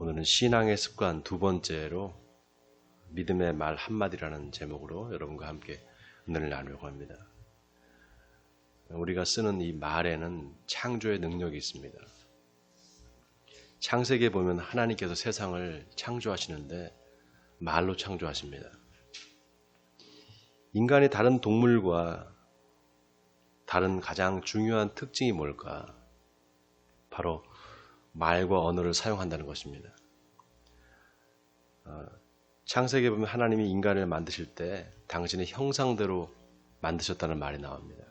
오늘은 신앙의 습관 두 번째로 믿음의 말 한마디라는 제목으로 여러분과 함께 은혜를 나누려고 합니다. 우리가 쓰는 이 말에는 창조의 능력이 있습니다. 창세기에 보면 하나님께서 세상을 창조하시는데 말로 창조하십니다. 인간이 다른 동물과 다른 가장 중요한 특징이 뭘까? 바로 말과 언어를 사용한다는 것입니다. 어, 창세기에 보면 하나님이 인간을 만드실 때 당신의 형상대로 만드셨다는 말이 나옵니다.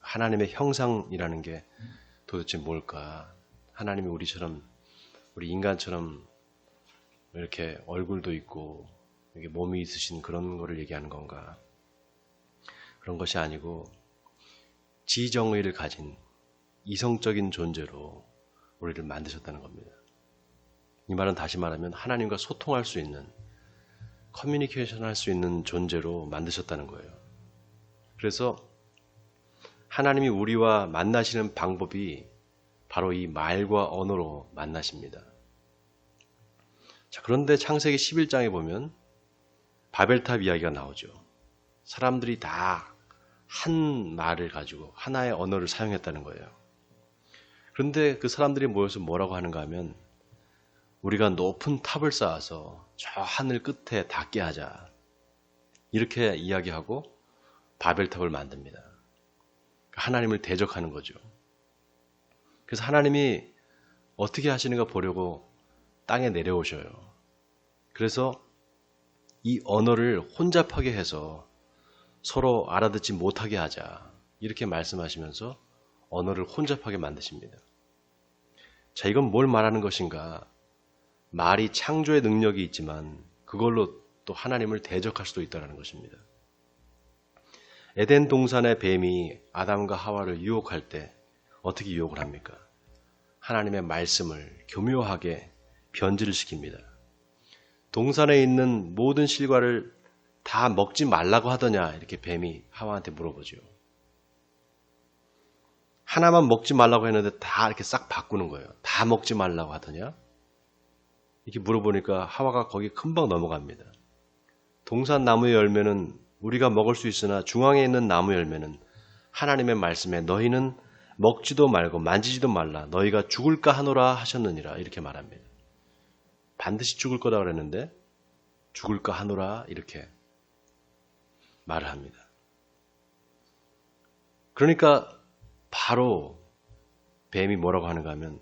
하나님의 형상이라는 게 도대체 뭘까? 하나님이 우리처럼 우리 인간처럼 이렇게 얼굴도 있고 이게 몸이 있으신 그런 거를 얘기하는 건가? 그런 것이 아니고 지정의를 가진 이성적인 존재로 우리를 만드셨다는 겁니다. 이 말은 다시 말하면 하나님과 소통할 수 있는 커뮤니케이션 할 수 있는 존재로 만드셨다는 거예요. 그래서 하나님이 우리와 만나시는 방법이 바로 이 말과 언어로 만나십니다. 자, 그런데 창세기 11장에 보면 바벨탑 이야기가 나오죠. 사람들이 다 한 말을 가지고 하나의 언어를 사용했다는 거예요. 그런데 그 사람들이 모여서 뭐라고 하는가 하면 우리가 높은 탑을 쌓아서 저 하늘 끝에 닿게 하자. 이렇게 이야기하고 바벨탑을 만듭니다. 하나님을 대적하는 거죠. 그래서 하나님이 어떻게 하시는가 보려고 땅에 내려오셔요. 그래서 이 언어를 혼잡하게 해서 서로 알아듣지 못하게 하자. 이렇게 말씀하시면서 언어를 혼잡하게 만드십니다. 자, 이건 뭘 말하는 것인가? 말이 창조의 능력이 있지만 그걸로 또 하나님을 대적할 수도 있다는 것입니다. 에덴 동산의 뱀이 아담과 하와를 유혹할 때 어떻게 유혹을 합니까? 하나님의 말씀을 교묘하게 변질을 시킵니다. 동산에 있는 모든 실과를 다 먹지 말라고 하더냐 이렇게 뱀이 하와한테 물어보죠. 하나만 먹지 말라고 했는데 다 이렇게 싹 바꾸는 거예요. 다 먹지 말라고 하더냐? 이렇게 물어보니까 하와가 거기 금방 넘어갑니다. 동산 나무의 열매는 우리가 먹을 수 있으나 중앙에 있는 나무 열매는 하나님의 말씀에 너희는 먹지도 말고 만지지도 말라 너희가 죽을까 하노라 하셨느니라 이렇게 말합니다. 반드시 죽을 거다 그랬는데 죽을까 하노라 이렇게 말을 합니다. 그러니까 바로 뱀이 뭐라고 하는가 하면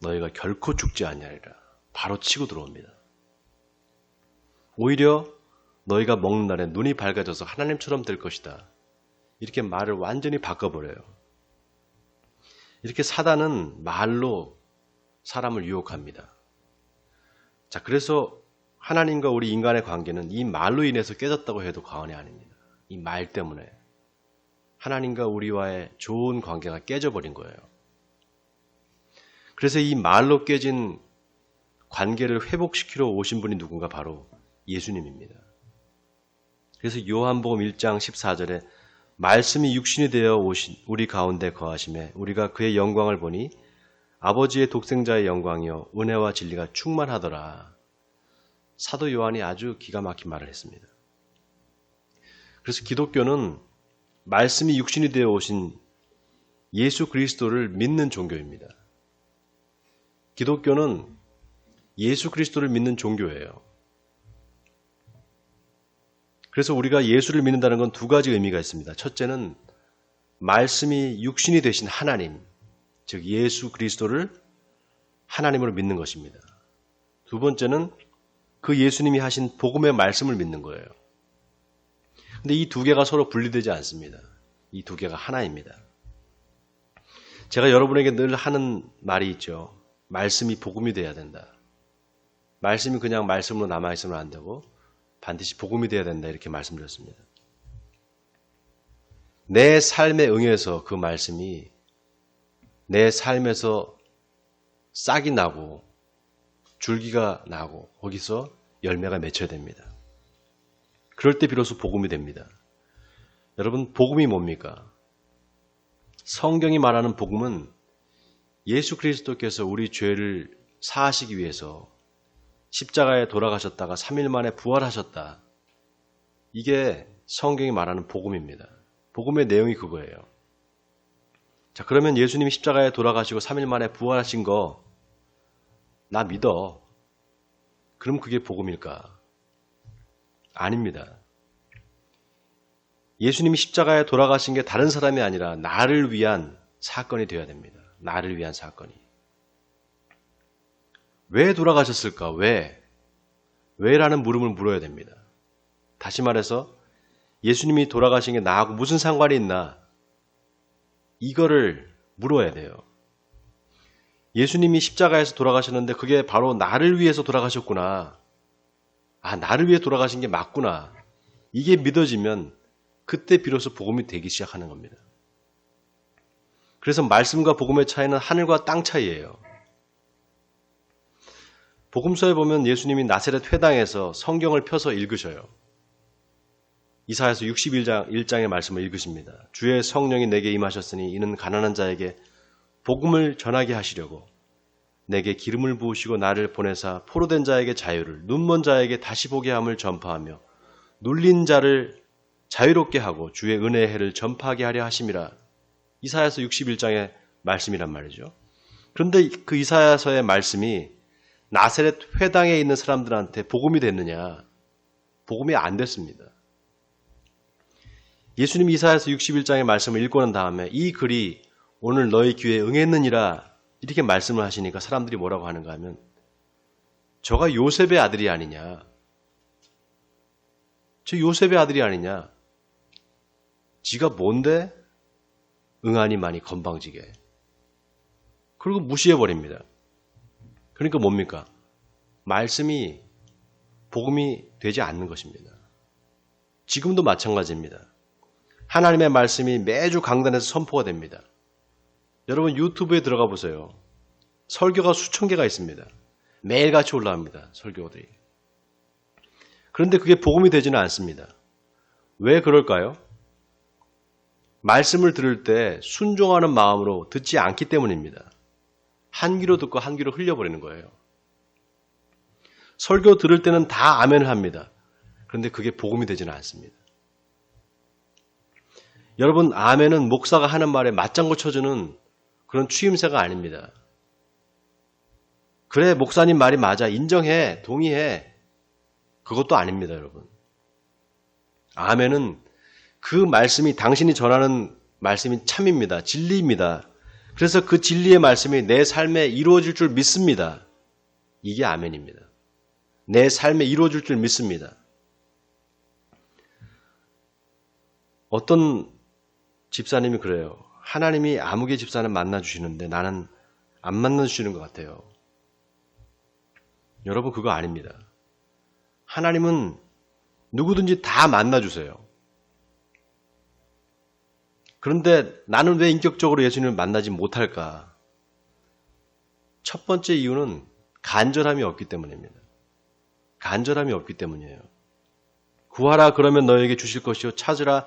너희가 결코 죽지 아니하리라. 바로 치고 들어옵니다. 오히려 너희가 먹는 날에 눈이 밝아져서 하나님처럼 될 것이다. 이렇게 말을 완전히 바꿔버려요. 이렇게 사단은 말로 사람을 유혹합니다. 자, 그래서 하나님과 우리 인간의 관계는 이 말로 인해서 깨졌다고 해도 과언이 아닙니다. 이 말 때문에. 하나님과 우리와의 좋은 관계가 깨져버린 거예요. 그래서 이 말로 깨진 관계를 회복시키러 오신 분이 누군가 바로 예수님입니다. 그래서 요한복음 1장 14절에 말씀이 육신이 되어 오신 우리 가운데 거하심에 우리가 그의 영광을 보니 아버지의 독생자의 영광이요 은혜와 진리가 충만하더라. 사도 요한이 아주 기가 막힌 말을 했습니다. 그래서 기독교는 말씀이 육신이 되어 오신 예수 그리스도를 믿는 종교입니다. 기독교는 예수 그리스도를 믿는 종교예요. 그래서 우리가 예수를 믿는다는 건 두 가지 의미가 있습니다. 첫째는 말씀이 육신이 되신 하나님, 즉 예수 그리스도를 하나님으로 믿는 것입니다. 두 번째는 그 예수님이 하신 복음의 말씀을 믿는 거예요. 근데 이 두 개가 서로 분리되지 않습니다. 이 두 개가 하나입니다. 제가 여러분에게 늘 하는 말이 있죠. 말씀이 복음이 돼야 된다. 말씀이 그냥 말씀으로 남아있으면 안 되고 반드시 복음이 돼야 된다. 이렇게 말씀드렸습니다. 내 삶에 응해서 그 말씀이 내 삶에서 싹이 나고 줄기가 나고 거기서 열매가 맺혀야 됩니다. 그럴 때 비로소 복음이 됩니다. 여러분, 복음이 뭡니까? 성경이 말하는 복음은 예수 그리스도께서 우리 죄를 사하시기 위해서 십자가에 돌아가셨다가 3일 만에 부활하셨다. 이게 성경이 말하는 복음입니다. 복음의 내용이 그거예요. 자, 그러면 예수님이 십자가에 돌아가시고 3일 만에 부활하신 거, 나 믿어. 그럼 그게 복음일까? 아닙니다. 예수님이 십자가에 돌아가신 게 다른 사람이 아니라 나를 위한 사건이 되어야 됩니다. 나를 위한 사건이. 왜 돌아가셨을까? 왜? 왜라는 물음을 물어야 됩니다. 다시 말해서 예수님이 돌아가신 게 나하고 무슨 상관이 있나? 이거를 물어야 돼요. 예수님이 십자가에서 돌아가셨는데 그게 바로 나를 위해서 돌아가셨구나. 아, 나를 위해 돌아가신 게 맞구나. 이게 믿어지면 그때 비로소 복음이 되기 시작하는 겁니다. 그래서 말씀과 복음의 차이는 하늘과 땅 차이예요. 복음서에 보면 예수님이 나세렛 회당에서 성경을 펴서 읽으셔요. 이사야서 61장 1장의 말씀을 읽으십니다. 주의 성령이 내게 임하셨으니 이는 가난한 자에게 복음을 전하게 하시려고 내게 기름을 부으시고 나를 보내사 포로된 자에게 자유를 눈먼 자에게 다시 보게 함을 전파하며 눌린 자를 자유롭게 하고 주의 은혜의 해를 전파하게 하려 하심이라. 이사야서 61장의 말씀이란 말이죠. 그런데 그 이사야서의 말씀이 나세렛 회당에 있는 사람들한테 복음이 됐느냐? 복음이 안 됐습니다. 예수님 이사야서 61장의 말씀을 읽고 난 다음에 이 글이 오늘 너희 귀에 응했느니라 이렇게 말씀을 하시니까 사람들이 뭐라고 하는가 하면 저가 요셉의 아들이 아니냐. 저 요셉의 아들이 아니냐. 지가 뭔데 응하니 많이 건방지게. 그리고 무시해버립니다. 그러니까 뭡니까? 말씀이 복음이 되지 않는 것입니다. 지금도 마찬가지입니다. 하나님의 말씀이 매주 강단에서 선포가 됩니다. 여러분 유튜브에 들어가 보세요. 설교가 수천 개가 있습니다. 매일같이 올라옵니다. 설교들이. 그런데 그게 복음이 되지는 않습니다. 왜 그럴까요? 말씀을 들을 때 순종하는 마음으로 듣지 않기 때문입니다. 한 귀로 듣고 한 귀로 흘려버리는 거예요. 설교 들을 때는 다 아멘을 합니다. 그런데 그게 복음이 되지는 않습니다. 여러분, 아멘은 목사가 하는 말에 맞장구 쳐주는 그런 추임새가 아닙니다. 그래, 목사님 말이 맞아. 인정해. 동의해. 그것도 아닙니다, 여러분. 아멘은 그 말씀이 당신이 전하는 말씀이 참입니다. 진리입니다. 그래서 그 진리의 말씀이 내 삶에 이루어질 줄 믿습니다. 이게 아멘입니다. 내 삶에 이루어질 줄 믿습니다. 어떤 집사님이 그래요. 하나님이 아무개 집사는 만나주시는데 나는 안 만나주시는 것 같아요. 여러분, 그거 아닙니다. 하나님은 누구든지 다 만나주세요. 그런데 나는 왜 인격적으로 예수님을 만나지 못할까? 첫 번째 이유는 간절함이 없기 때문입니다. 간절함이 없기 때문이에요. 구하라 그러면 너에게 주실 것이요 찾으라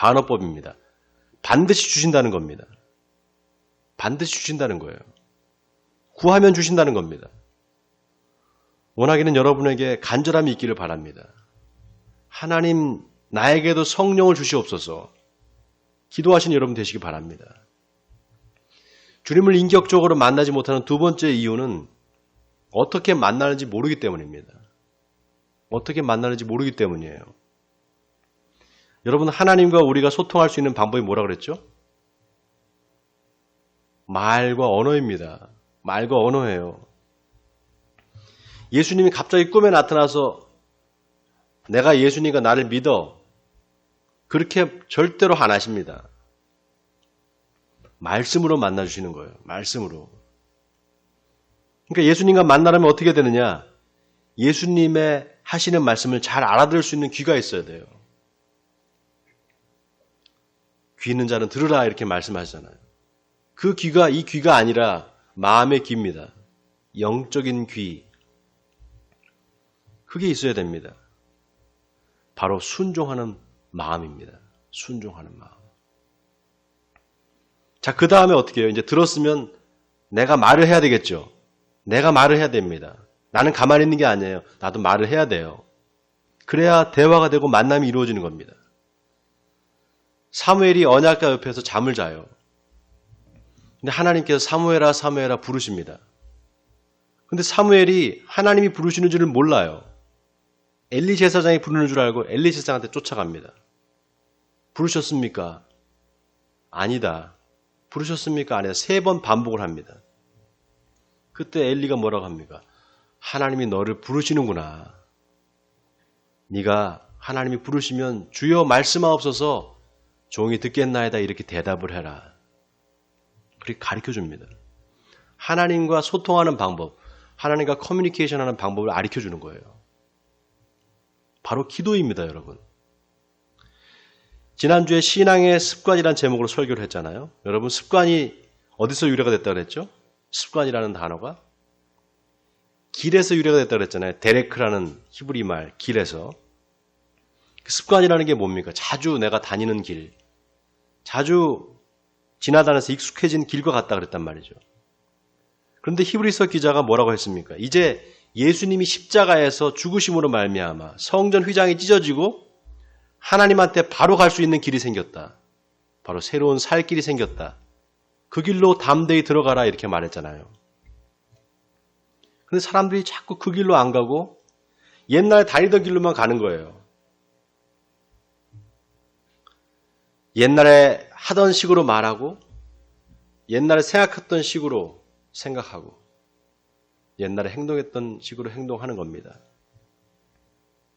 반어법입니다. 반드시 주신다는 겁니다. 반드시 주신다는 거예요. 구하면 주신다는 겁니다. 원하기는 여러분에게 간절함이 있기를 바랍니다. 하나님, 나에게도 성령을 주시옵소서. 기도하신 여러분 되시기 바랍니다. 주님을 인격적으로 만나지 못하는 두 번째 이유는 어떻게 만나는지 모르기 때문입니다. 어떻게 만나는지 모르기 때문이에요. 여러분, 하나님과 우리가 소통할 수 있는 방법이 뭐라 그랬죠? 말과 언어입니다. 말과 언어예요. 예수님이 갑자기 꿈에 나타나서 내가 예수님과 나를 믿어. 그렇게 절대로 안 하십니다. 말씀으로 만나주시는 거예요. 말씀으로. 그러니까 예수님과 만나려면 어떻게 되느냐? 예수님의 하시는 말씀을 잘 알아들을 수 있는 귀가 있어야 돼요. 귀 있는 자는 들으라 이렇게 말씀하시잖아요. 그 귀가 이 귀가 아니라 마음의 귀입니다. 영적인 귀. 그게 있어야 됩니다. 바로 순종하는 마음입니다. 순종하는 마음. 자, 그 다음에 어떻게 해요? 이제 들었으면 내가 말을 해야 되겠죠. 내가 말을 해야 됩니다. 나는 가만히 있는 게 아니에요. 나도 말을 해야 돼요. 그래야 대화가 되고 만남이 이루어지는 겁니다. 사무엘이 언약가 옆에서 잠을 자요. 근데 하나님께서 사무엘아 사무엘아 부르십니다. 근데 사무엘이 하나님이 부르시는 줄을 몰라요. 엘리 제사장이 부르는 줄 알고 엘리 제사장한테 쫓아갑니다. 부르셨습니까? 아니다. 부르셨습니까? 아니다. 세 번 반복을 합니다. 그때 엘리가 뭐라고 합니까? 하나님이 너를 부르시는구나. 네가 하나님이 부르시면 주여 말씀하옵소서 종이 듣겠나이다 이렇게 대답을 해라. 그렇게 가르쳐 줍니다. 하나님과 소통하는 방법, 하나님과 커뮤니케이션 하는 방법을 가르쳐 주는 거예요. 바로 기도입니다, 여러분. 지난주에 신앙의 습관이라는 제목으로 설교를 했잖아요. 여러분, 습관이 어디서 유래가 됐다고 그랬죠? 습관이라는 단어가 길에서 유래가 됐다고 그랬잖아요. 데레크라는 히브리 말, 길에서. 그 습관이라는 게 뭡니까? 자주 내가 다니는 길, 자주 지나다녀서 익숙해진 길과 같다 그랬단 말이죠. 그런데 히브리서 기자가 뭐라고 했습니까? 이제 예수님이 십자가에서 죽으심으로 말미암아 성전 휘장이 찢어지고 하나님한테 바로 갈 수 있는 길이 생겼다. 바로 새로운 살 길이 생겼다. 그 길로 담대히 들어가라 이렇게 말했잖아요. 근데 사람들이 자꾸 그 길로 안 가고 옛날에 다니던 길로만 가는 거예요. 옛날에 하던 식으로 말하고 옛날에 생각했던 식으로 생각하고 옛날에 행동했던 식으로 행동하는 겁니다.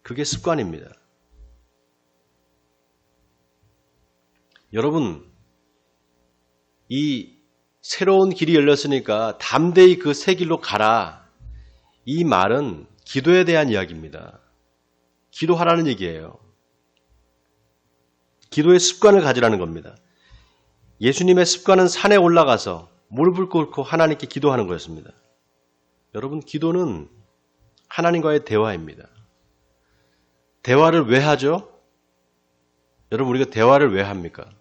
그게 습관입니다. 여러분, 이 새로운 길이 열렸으니까 담대히 그 새 길로 가라. 이 말은 기도에 대한 이야기입니다. 기도하라는 얘기예요. 기도의 습관을 가지라는 겁니다. 예수님의 습관은 산에 올라가서 무릎을 꿇고 하나님께 기도하는 거였습니다. 여러분, 기도는 하나님과의 대화입니다. 대화를 왜 하죠? 여러분, 우리가 대화를 왜 합니까?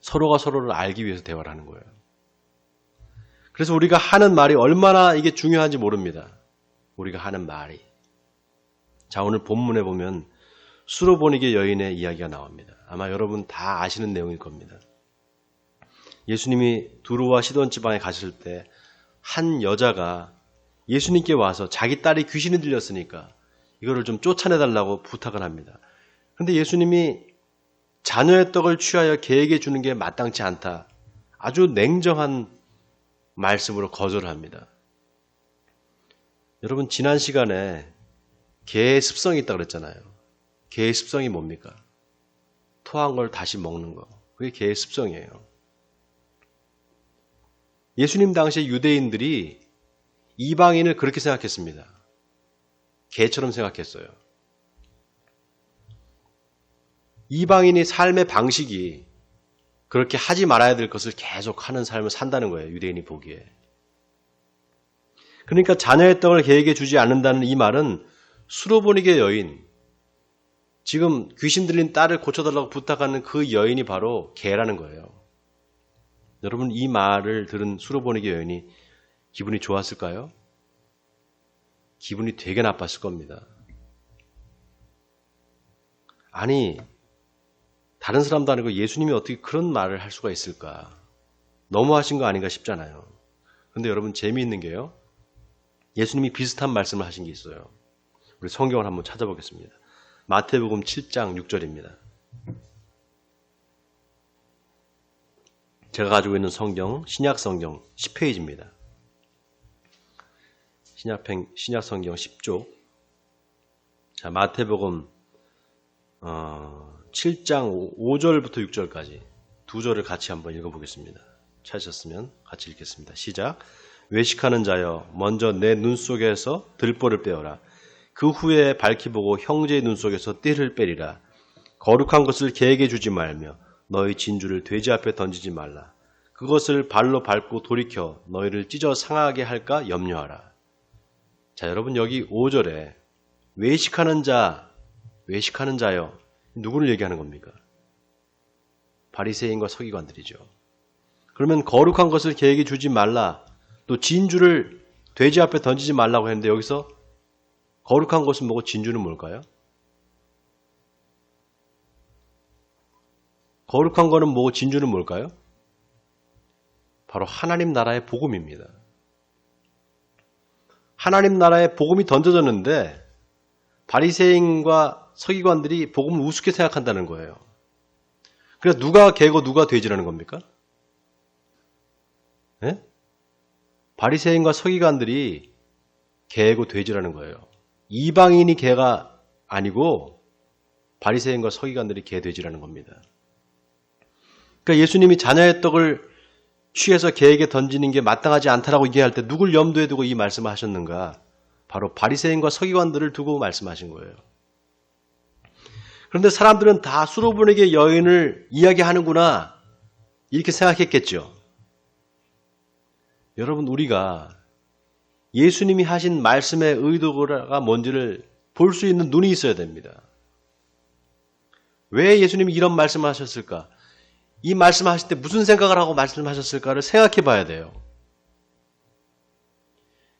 서로가 서로를 알기 위해서 대화를 하는 거예요. 그래서 우리가 하는 말이 얼마나 이게 중요한지 모릅니다. 우리가 하는 말이. 자, 오늘 본문에 보면 수로보니게 여인의 이야기가 나옵니다. 아마 여러분 다 아시는 내용일 겁니다. 예수님이 두루와 시돈 지방에 가실 때 한 여자가 예수님께 와서 자기 딸이 귀신이 들렸으니까 이거를 좀 쫓아내달라고 부탁을 합니다. 그런데 예수님이 자녀의 떡을 취하여 개에게 주는 게 마땅치 않다. 아주 냉정한 말씀으로 거절을 합니다. 여러분 지난 시간에 개의 습성이 있다고 그랬잖아요. 개의 습성이 뭡니까? 토한 걸 다시 먹는 거. 그게 개의 습성이에요. 예수님 당시에 유대인들이 이방인을 그렇게 생각했습니다. 개처럼 생각했어요. 이방인이 삶의 방식이 그렇게 하지 말아야 될 것을 계속 하는 삶을 산다는 거예요. 유대인이 보기에. 그러니까 자녀의 떡을 개에게 주지 않는다는 이 말은 수로보니게 여인, 지금 귀신 들린 딸을 고쳐달라고 부탁하는 그 여인이 바로 개라는 거예요. 여러분 이 말을 들은 수로보니게 여인이 기분이 좋았을까요? 기분이 되게 나빴을 겁니다. 아니 다른 사람도 아니고 예수님이 어떻게 그런 말을 할 수가 있을까? 너무하신 거 아닌가 싶잖아요. 근데 여러분 재미있는 게요. 예수님이 비슷한 말씀을 하신 게 있어요. 우리 성경을 한번 찾아보겠습니다. 마태복음 7장 6절입니다. 제가 가지고 있는 성경, 신약 성경 10페이지입니다. 신약, 신약 성경 10쪽. 자, 마태복음 어, 7장 5절부터 6절까지 두 절을 같이 한번 읽어보겠습니다. 찾으셨으면 같이 읽겠습니다. 시작. 외식하는 자여 먼저 내 눈 속에서 들보를 빼어라 그 후에 밝히 보고 형제의 눈 속에서 띠를 빼리라 거룩한 것을 개에게 주지 말며 너희 진주를 돼지 앞에 던지지 말라 그것을 발로 밟고 돌이켜 너희를 찢어 상하게 할까 염려하라 자 여러분 여기 5절에 외식하는 자 외식하는 자여 누구를 얘기하는 겁니까? 바리새인과 서기관들이죠. 그러면 거룩한 것을 개에게 주지 말라. 또 진주를 돼지 앞에 던지지 말라고 했는데 여기서 거룩한 것은 뭐고 진주는 뭘까요? 거룩한 거는 뭐고 진주는 뭘까요? 바로 하나님 나라의 복음입니다. 하나님 나라의 복음이 던져졌는데 바리새인과 서기관들이 복음을 우습게 생각한다는 거예요. 그래서 누가 개고 누가 돼지라는 겁니까? 예? 바리새인과 서기관들이 개고 돼지라는 거예요. 이방인이 개가 아니고 바리새인과 서기관들이 개 돼지라는 겁니다. 그러니까 예수님이 자녀의 떡을 취해서 개에게 던지는 게 마땅하지 않다라고 얘기할 때 누굴 염두에 두고 이 말씀을 하셨는가? 바로 바리새인과 서기관들을 두고 말씀하신 거예요. 그런데 사람들은 다 수로분에게 여인을 이야기하는구나 이렇게 생각했겠죠. 여러분 우리가 예수님이 하신 말씀의 의도가 뭔지를 볼 수 있는 눈이 있어야 됩니다. 왜 예수님이 이런 말씀을 하셨을까? 이 말씀을 하실 때 무슨 생각을 하고 말씀하셨을까를 생각해 봐야 돼요.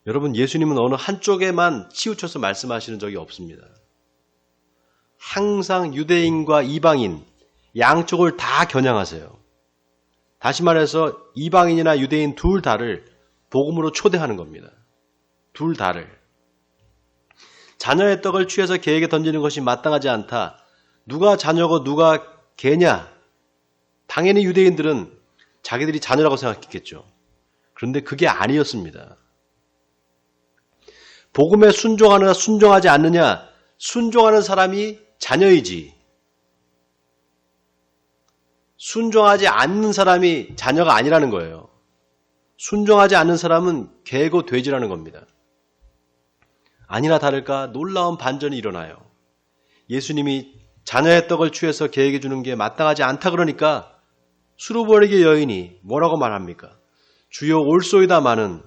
여러분 예수님은 어느 한쪽에만 치우쳐서 말씀하시는 적이 없습니다. 항상 유대인과 이방인 양쪽을 다 겨냥하세요. 다시 말해서 이방인이나 유대인 둘 다를 복음으로 초대하는 겁니다. 둘 다를. 자녀의 떡을 취해서 개에게 던지는 것이 마땅하지 않다. 누가 자녀고 누가 개냐? 당연히 유대인들은 자기들이 자녀라고 생각했겠죠. 그런데 그게 아니었습니다. 복음에 순종하느냐 순종하지 않느냐 순종하는 사람이 자녀이지 순종하지 않는 사람이 자녀가 아니라는 거예요. 순종하지 않는 사람은 개고 돼지라는 겁니다. 아니나 다를까 놀라운 반전이 일어나요. 예수님이 자녀의 떡을 취해서 개에게 주는 게 마땅하지 않다 그러니까 수로버리게 여인이 뭐라고 말합니까? 주여 올소이다마는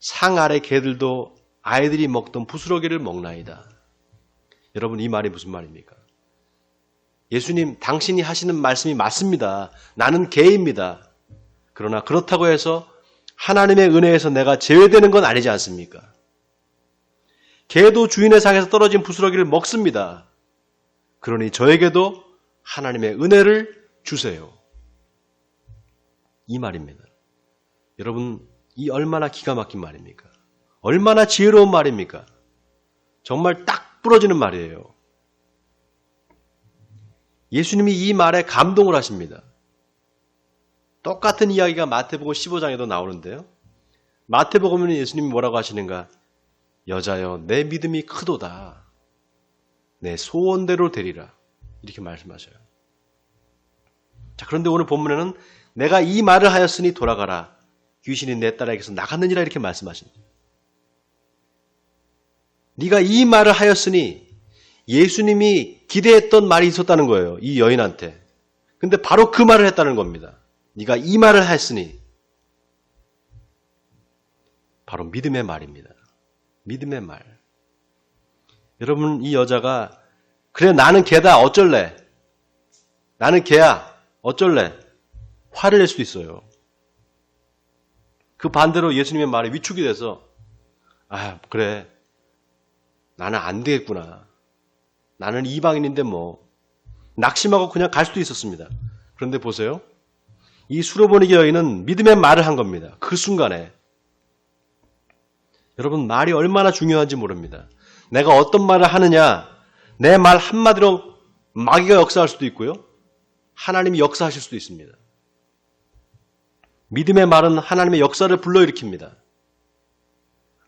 상 아래 개들도 아이들이 먹던 부스러기를 먹나이다. 여러분 이 말이 무슨 말입니까? 예수님 당신이 하시는 말씀이 맞습니다. 나는 개입니다. 그러나 그렇다고 해서 하나님의 은혜에서 내가 제외되는 건 아니지 않습니까? 개도 주인의 상에서 떨어진 부스러기를 먹습니다. 그러니 저에게도 하나님의 은혜를 주세요. 이 말입니다. 여러분, 이 얼마나 기가 막힌 말입니까? 얼마나 지혜로운 말입니까? 정말 딱 부러지는 말이에요. 예수님이 이 말에 감동을 하십니다. 똑같은 이야기가 마태복음 15장에도 나오는데요. 마태복음은 예수님이 뭐라고 하시는가? 여자여, 내 믿음이 크도다. 내 소원대로 되리라. 이렇게 말씀하셔요. 자, 그런데 오늘 본문에는 내가 이 말을 하였으니 돌아가라. 귀신이 내 딸에게서 나갔느니라 이렇게 말씀하십니다. 네가 이 말을 하였으니 예수님이 기대했던 말이 있었다는 거예요. 이 여인한테. 근데 바로 그 말을 했다는 겁니다. 네가 이 말을 했으니 바로 믿음의 말입니다. 믿음의 말. 여러분 이 여자가 그래 나는 개다 어쩔래? 나는 개야 어쩔래? 화를 낼 수도 있어요. 그 반대로 예수님의 말에 위축이 돼서 아 그래 나는 안 되겠구나. 나는 이방인인데 뭐 낙심하고 그냥 갈 수도 있었습니다. 그런데 보세요. 이 수로보니게 여인은 믿음의 말을 한 겁니다. 그 순간에 여러분 말이 얼마나 중요한지 모릅니다. 내가 어떤 말을 하느냐 내 말 한마디로 마귀가 역사할 수도 있고요. 하나님이 역사하실 수도 있습니다. 믿음의 말은 하나님의 역사를 불러일으킵니다.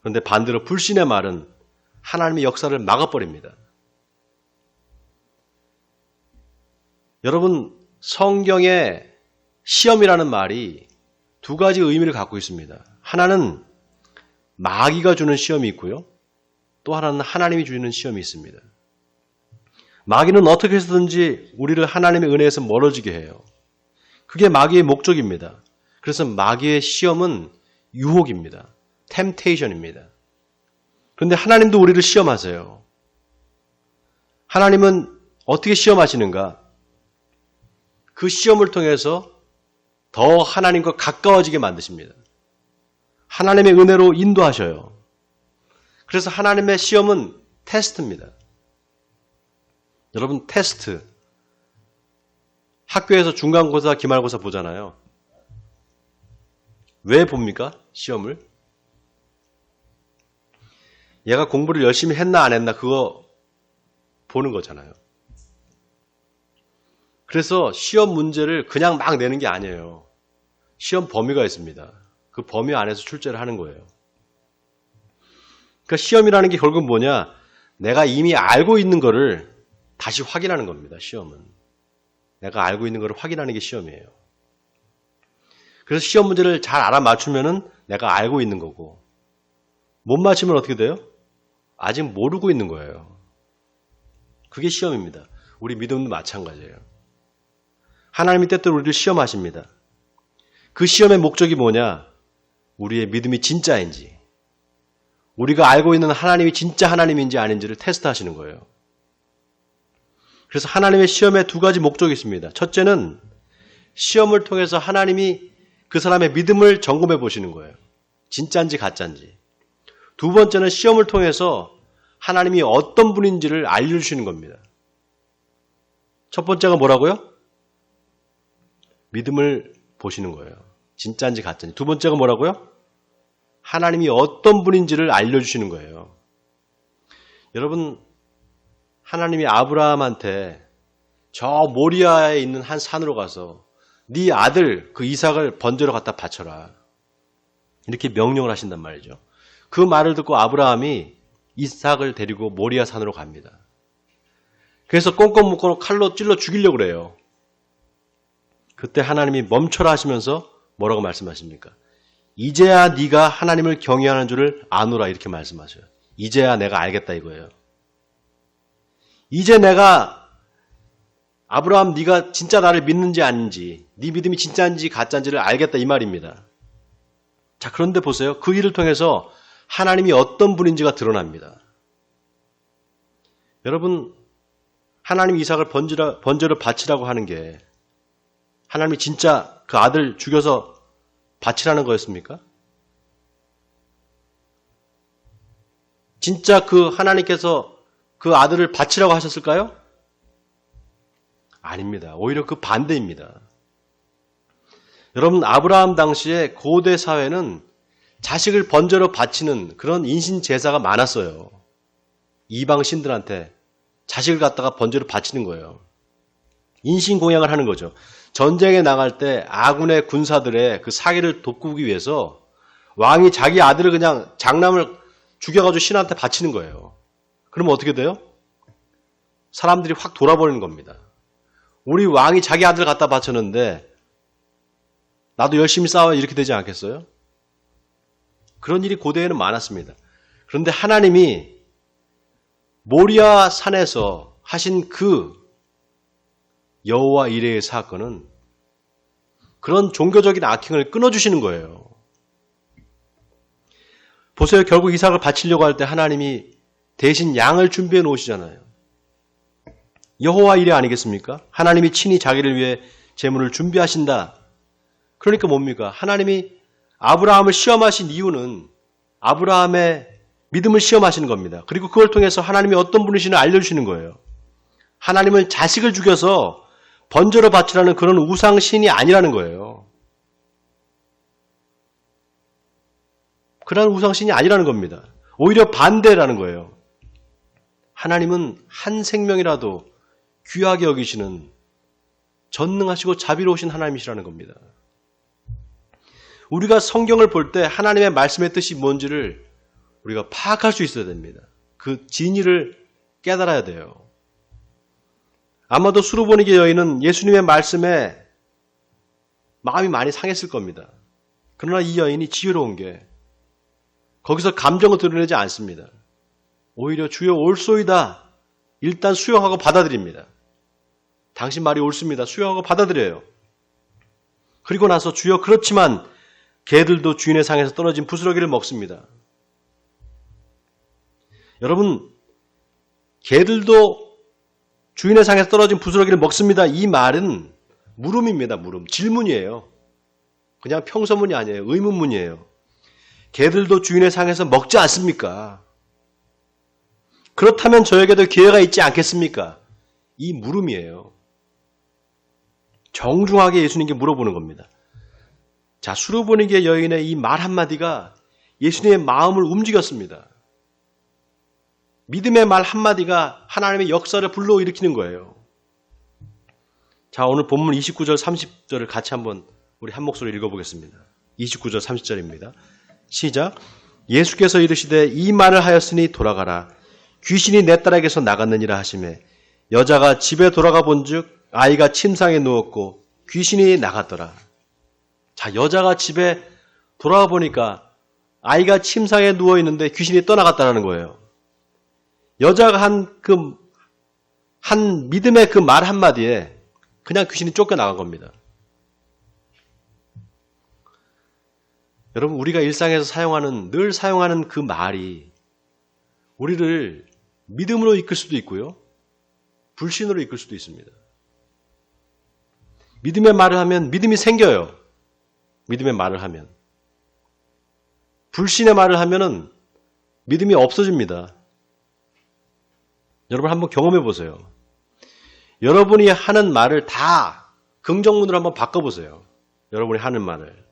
그런데 반대로 불신의 말은 하나님의 역사를 막아버립니다. 여러분, 성경에 시험이라는 말이 두 가지 의미를 갖고 있습니다. 하나는 마귀가 주는 시험이 있고요. 또 하나는 하나님이 주는 시험이 있습니다. 마귀는 어떻게 해서든지 우리를 하나님의 은혜에서 멀어지게 해요. 그게 마귀의 목적입니다. 그래서 마귀의 시험은 유혹입니다. 템테이션입니다. 그런데 하나님도 우리를 시험하세요. 하나님은 어떻게 시험하시는가? 그 시험을 통해서 더 하나님과 가까워지게 만드십니다. 하나님의 은혜로 인도하셔요. 그래서 하나님의 시험은 테스트입니다. 여러분, 테스트. 학교에서 중간고사, 기말고사 보잖아요. 왜 봅니까? 시험을? 얘가 공부를 열심히 했나 안 했나 그거 보는 거잖아요. 그래서 시험 문제를 그냥 막 내는 게 아니에요. 시험 범위가 있습니다. 그 범위 안에서 출제를 하는 거예요. 그러니까 시험이라는 게 결국 뭐냐? 내가 이미 알고 있는 거를 다시 확인하는 겁니다. 시험은. 내가 알고 있는 거를 확인하는 게 시험이에요. 그래서 시험 문제를 잘 알아 맞추면은 내가 알고 있는 거고 못 맞추면 어떻게 돼요? 아직 모르고 있는 거예요. 그게 시험입니다. 우리 믿음도 마찬가지예요. 하나님이 때때로 우리를 시험하십니다. 그 시험의 목적이 뭐냐? 우리의 믿음이 진짜인지, 우리가 알고 있는 하나님이 진짜 하나님인지 아닌지를 테스트하시는 거예요. 그래서 하나님의 시험에 두 가지 목적이 있습니다. 첫째는 시험을 통해서 하나님이 그 사람의 믿음을 점검해 보시는 거예요. 진짜인지 가짜인지. 두 번째는 시험을 통해서 하나님이 어떤 분인지를 알려주시는 겁니다. 첫 번째가 뭐라고요? 믿음을 보시는 거예요. 진짜인지 가짜인지. 두 번째가 뭐라고요? 하나님이 어떤 분인지를 알려주시는 거예요. 여러분, 하나님이 아브라함한테 저 모리아에 있는 한 산으로 가서 네 아들 그 이삭을 번제로 갖다 바쳐라. 이렇게 명령을 하신단 말이죠. 그 말을 듣고 아브라함이 이삭을 데리고 모리아 산으로 갑니다. 그래서 꽁꽁 묶어 칼로 찔러 죽이려고 그래요. 그때 하나님이 멈춰라 하시면서 뭐라고 말씀하십니까? 이제야 네가 하나님을 경외하는 줄을 아노라 이렇게 말씀하셔요. 이제야 내가 알겠다 이거예요. 이제 내가 아브라함 네가 진짜 나를 믿는지 아닌지 네 믿음이 진짜인지 가짜인지를 알겠다 이 말입니다. 자 그런데 보세요. 그 일을 통해서 하나님이 어떤 분인지가 드러납니다. 여러분 하나님 이삭을 번제로 바치라고 하는 게 하나님이 진짜 그 아들 죽여서 바치라는 거였습니까? 진짜 그 하나님께서 그 아들을 바치라고 하셨을까요? 아닙니다. 오히려 그 반대입니다. 여러분, 아브라함 당시에 고대 사회는 자식을 번제로 바치는 그런 인신 제사가 많았어요. 이방 신들한테 자식을 갖다가 번제로 바치는 거예요. 인신 공양을 하는 거죠. 전쟁에 나갈 때 아군의 군사들의 그 사기를 돋구기 위해서 왕이 자기 아들을 그냥 장남을 죽여가지고 신한테 바치는 거예요. 그러면 어떻게 돼요? 사람들이 확 돌아버리는 겁니다. 우리 왕이 자기 아들 갖다 바쳤는데 나도 열심히 싸워 이렇게 되지 않겠어요? 그런 일이 고대에는 많았습니다. 그런데 하나님이 모리아 산에서 하신 그 여호와 이레의 사건은 그런 종교적인 악행을 끊어주시는 거예요. 보세요. 결국 이삭을 바치려고 할 때 하나님이 대신 양을 준비해 놓으시잖아요. 여호와 이레 아니겠습니까? 하나님이 친히 자기를 위해 재물을 준비하신다. 그러니까 뭡니까? 하나님이 아브라함을 시험하신 이유는 아브라함의 믿음을 시험하시는 겁니다. 그리고 그걸 통해서 하나님이 어떤 분이신지 알려주시는 거예요. 하나님은 자식을 죽여서 번제로 바치라는 그런 우상신이 아니라는 거예요. 그런 우상신이 아니라는 겁니다. 오히려 반대라는 거예요. 하나님은 한 생명이라도 귀하게 여기시는 전능하시고 자비로우신 하나님이시라는 겁니다. 우리가 성경을 볼 때 하나님의 말씀의 뜻이 뭔지를 우리가 파악할 수 있어야 됩니다. 그 진리를 깨달아야 돼요. 아마도 수르보니게 여인은 예수님의 말씀에 마음이 많이 상했을 겁니다. 그러나 이 여인이 지혜로운 게 거기서 감정을 드러내지 않습니다. 오히려 주여 올소이다. 일단 수용하고 받아들입니다. 당신 말이 옳습니다. 수용하고 받아들여요. 그리고 나서 주여 그렇지만 개들도 주인의 상에서 떨어진 부스러기를 먹습니다. 여러분, 개들도 주인의 상에서 떨어진 부스러기를 먹습니다. 이 말은 물음입니다. 물음. 질문이에요. 그냥 평서문이 아니에요. 의문문이에요. 개들도 주인의 상에서 먹지 않습니까? 그렇다면 저에게도 기회가 있지 않겠습니까? 이 물음이에요. 정중하게 예수님께 물어보는 겁니다. 자, 수르보니게 여인의 이 말 한마디가 예수님의 마음을 움직였습니다. 믿음의 말 한마디가 하나님의 역사를 불러일으키는 거예요. 자, 오늘 본문 29절, 30절을 같이 한번 우리 한 목소리 읽어보겠습니다. 29절, 30절입니다. 시작. 예수께서 이르시되 이 말을 하였으니 돌아가라. 귀신이 내 딸에게서 나갔느니라 하심에 여자가 집에 돌아가 본즉 아이가 침상에 누웠고 귀신이 나갔더라. 자, 여자가 집에 돌아와 보니까 아이가 침상에 누워 있는데 귀신이 떠나갔다라는 거예요. 여자가 한 그, 한 믿음의 그 말 한마디에 그냥 귀신이 쫓겨나간 겁니다. 여러분, 우리가 일상에서 사용하는, 늘 사용하는 그 말이 우리를 믿음으로 이끌 수도 있고요. 불신으로 이끌 수도 있습니다. 믿음의 말을 하면 믿음이 생겨요. 믿음의 말을 하면. 불신의 말을 하면은 믿음이 없어집니다. 여러분 한번 경험해 보세요. 여러분이 하는 말을 다 긍정문으로 한번 바꿔보세요. 여러분이 하는 말을.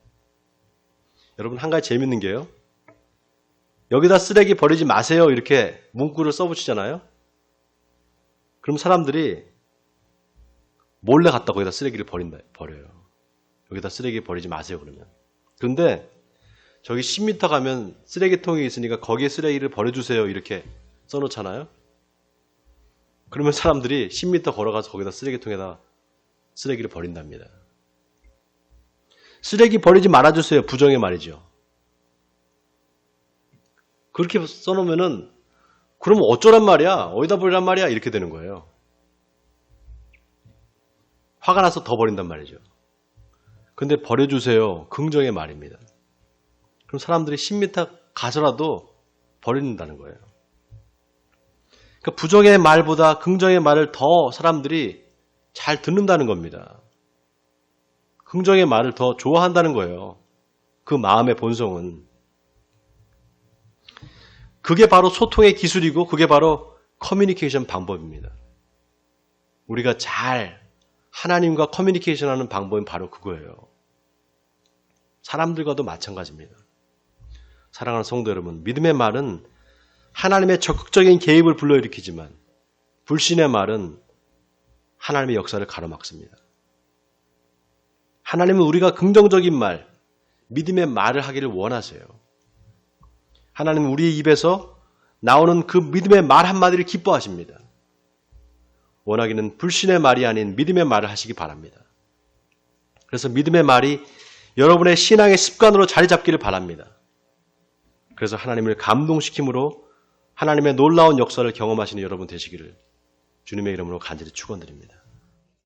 여러분 한 가지 재밌는 게요. 여기다 쓰레기 버리지 마세요. 이렇게 문구를 써붙이잖아요. 그럼 사람들이 몰래 갔다 거기다 쓰레기를 버린다, 버려요. 여기다 쓰레기 버리지 마세요, 그러면. 근데 저기 10m 가면 쓰레기통이 있으니까 거기에 쓰레기를 버려주세요. 이렇게 써놓잖아요. 그러면 사람들이 10m 걸어가서 거기다 쓰레기통에다 쓰레기를 버린답니다. 쓰레기 버리지 말아주세요. 부정의 말이죠. 그렇게 써놓으면은 그럼 어쩌란 말이야? 어디다 버리란 말이야? 이렇게 되는 거예요. 화가 나서 더 버린단 말이죠. 근데 버려주세요. 긍정의 말입니다. 그럼 사람들이 10m 가서라도 버린다는 거예요. 그러니까 부정의 말보다 긍정의 말을 더 사람들이 잘 듣는다는 겁니다. 긍정의 말을 더 좋아한다는 거예요. 그 마음의 본성은. 그게 바로 소통의 기술이고 그게 바로 커뮤니케이션 방법입니다. 우리가 잘 하나님과 커뮤니케이션 하는 방법은 바로 그거예요. 사람들과도 마찬가지입니다. 사랑하는 성도 여러분, 믿음의 말은 하나님의 적극적인 개입을 불러일으키지만 불신의 말은 하나님의 역사를 가로막습니다. 하나님은 우리가 긍정적인 말, 믿음의 말을 하기를 원하세요. 하나님은 우리의 입에서 나오는 그 믿음의 말 한마디를 기뻐하십니다. 원하기는 불신의 말이 아닌 믿음의 말을 하시기 바랍니다. 그래서 믿음의 말이 여러분의 신앙의 습관으로 자리 잡기를 바랍니다. 그래서 하나님을 감동시킴으로 하나님의 놀라운 역사를 경험하시는 여러분 되시기를 주님의 이름으로 간절히 축원드립니다.